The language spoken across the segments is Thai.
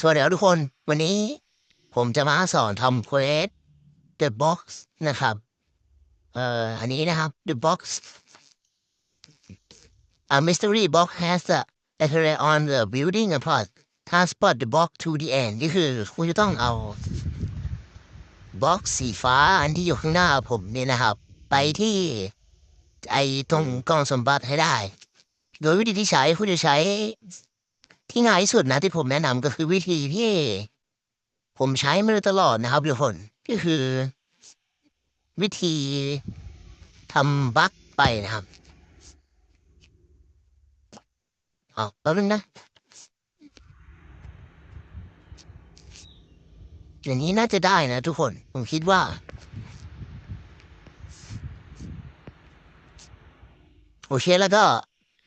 สวัสดีครับทุกคน วันนี้ผมจะมาสอนทำเควส The Box นะครับ เอ่อ อันนี้นะครับ The Box A mystery box has the appear on the building apart transport the box to the end นี่คือคุณจะต้องเอาบล็อกสีฟ้าอันที่อยู่ข้างหน้าผมนี่นะครับ ไปที่ไอตรงกล่องสมบัติให้ได้ โดยวิธีที่ใช้คุณจะใช้ ที่ง่ายที่สุดนะที่ผมแนะนำก็คือวิธีที่ผมใช้มาโดยตลอดนะครับทุกคนก็คือ วิธีทำบั๊กไปนะครับเอาแป๊บนึงนะอย่างนี้น่าจะได้นะทุกคน ผมคิดว่า โอเคแล้วก็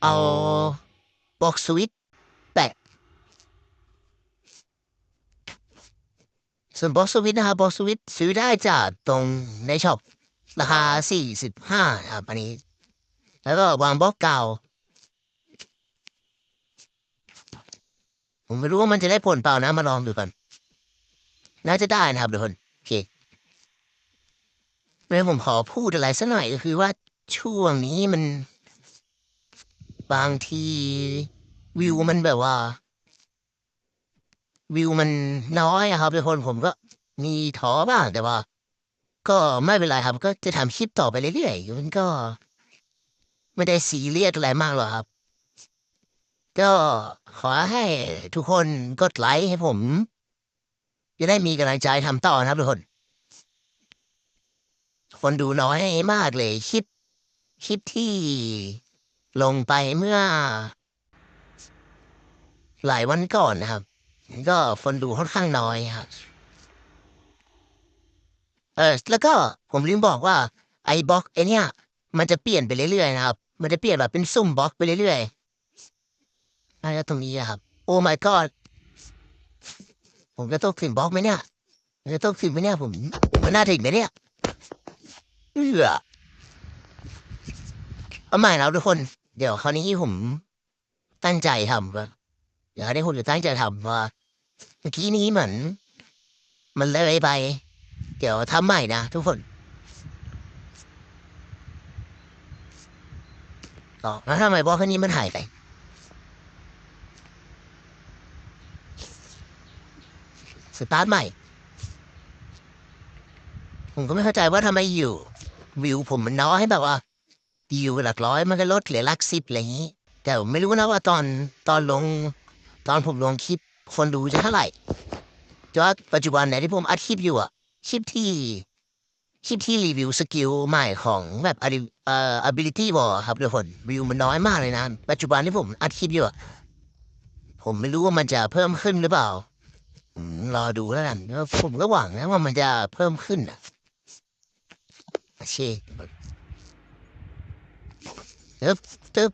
เอาบ็อกสวิต แตะส่วนบอสสวิตนะครับบอสสวิตซื้อได้จากตรงในช็อปราคาสี่สิบห้าครับอันนี้ แล้วก็วางบล็อกเก่า ผมไม่รู้ว่ามันจะได้ผลเปล่านะ มาลองดูกัน น่าจะได้นะครับทุกคนโอเคแล้วผมขอพูดอะไรสักหน่อยก็คือว่าช่วงนี้มัน บางที วิวมันแบบว่า วิวมันน้อยอะครับทุกคนผมก็มีท้อบ้างแต่ว่า ก็ไม่เป็นไรครับ ก็จะทำคลิปต่อไปเรื่อยๆมันก็ไม่ได้ซีเรียสอะไรมากหรอกครับ ก็ขอให้ทุกคนกดไลค์ให้ผม จะได้มีกำลังใจทำต่อนะครับทุกคน คนดูน้อยมากเลยคลิปคลิปที่ลงไปเมื่อ หลายวันก่อนนะครับ ก็คนดูค่อนข้างน้อยครับ เออแล้วก็ผมลืมบอกว่าไอ้บล็อกไอเนี้ยมันจะเปลี่ยนไปเรื่อยๆนะครับ มันจะเปลี่ยนแบบเป็นซุ่มบล็อกไปเรื่อยๆอะไรตรงนี้ครับ โอ้ my god ผมจะต้องขึ้นบล็อกไหมเนี่ยผมจะต้องขึ้นไหมเนี่ยผมมันน่าถึงไหมเนี่ยเออเอาใหม่แล้วทุกคน เดี๋ยวคราวนี้ผมตั้งใจทำว่า ดี๋ยวได้คุณจะตั้งใจทำว่าเมื่อกี้นี้เหมือน มันเลยไป เดี๋ยวทำใหม่นะทุกคนต่อแล้วทำไมบอกแค่นี้มันหายไปสตาร์ทใหม่ ผมก็ไม่เข้าใจว่าทำไมอยู่ วิวผมมันน้อยแบบว่าวิวหลักร้อยมันก็ลดเหลือหลักสิบอะไรอย่างนี้ แต่ไม่รู้นะว่าตอนตอนลง ตอนผมลงคลิปคนดูจะเท่าไหร่จอปัจจุบันเนี่ที่ผมอัดคลิปอยู่อะคลิปที่คลิปที่รีวิวสกิลใหม่ของแบบเอ่อ ability wall ครับทุกคนวิวมันน้อยมากเลยนะ ปัจจุบันที่ผมอัดคลิปอยู่อะผมไม่รู้ว่ามันจะเพิ่มขึ้นหรือเปล่ารอดูแล้วกันผมก็หวังนะว่ามันจะเพิ่มขึ้นอะโอเคตึ๊บตึ๊บ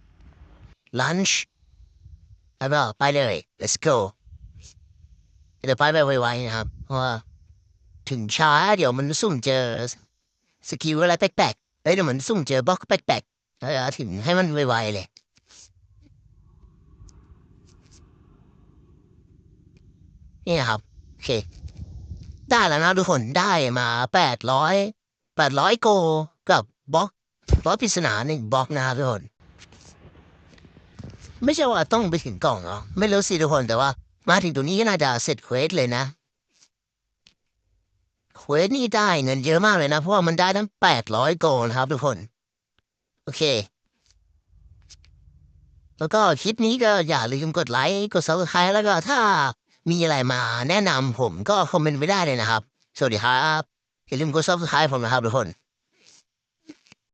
lunch เอาเปล่าไปเลย let's go เดี๋ยวไปไปไวๆนะครับ เพราะว่าถึงช้าเดี๋ยวมันซุ่มเจอสกิลอะไรแปลกๆเอ้ยเดี๋ยวมันซุ่มเจอบล็อกแปลกๆแล้วถึงให้มันไวๆเลย นี่นะครับ โอเค ได้แล้วนะทุกคนได้มาแปดร้อยแปดร้อยโกกับบล็อกบล็อกปริศนาหนึ่งบล็อกนะครับทุกคน ไม่ใช่ว่าต้องไปถึงกล่องเนาะไม่รู้สิทุกคนแต่ว่า มาถึงตรงนี้ก็น่าจะเสร็จเควสเลยนะเควสนี่ได้เงินเยอะมากเลยนะ เพราะว่ามันได้ทั้งแปดร้อยโกนะครับ ทุกคน โอเค แล้วก็คลิปนี้ก็อย่าลืมกดไลค์กดซับสไครต์แล้วก็ถ้ามีอะไรมาแนะนำผมก็คอมเมนต์ไว้ได้เลยนะครับ สวัสดีครับ อย่าลืมกดซับสไครต์ผมนะครับทุกคน